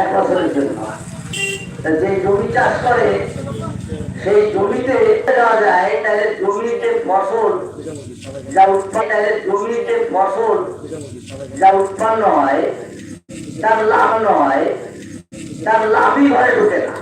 এক বছরের জন্য। যে জমি চাষ করে, সেই জমিতে দেওয়া যায়, তাহলে জমিতে ফসল যা উৎপন্ন তাহলে জমিতে ফসল যা উৎপন্ন হয়, তার লাভ নয়, তার লাভই ঘরে ঢুকে না।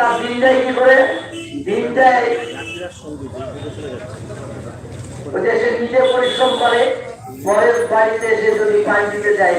তার দিনটাই কি করে? দিনটাই ওই সে নিজে পরিশ্রম করে, পরের বাড়িতে এসে যদি পানি দিতে যায়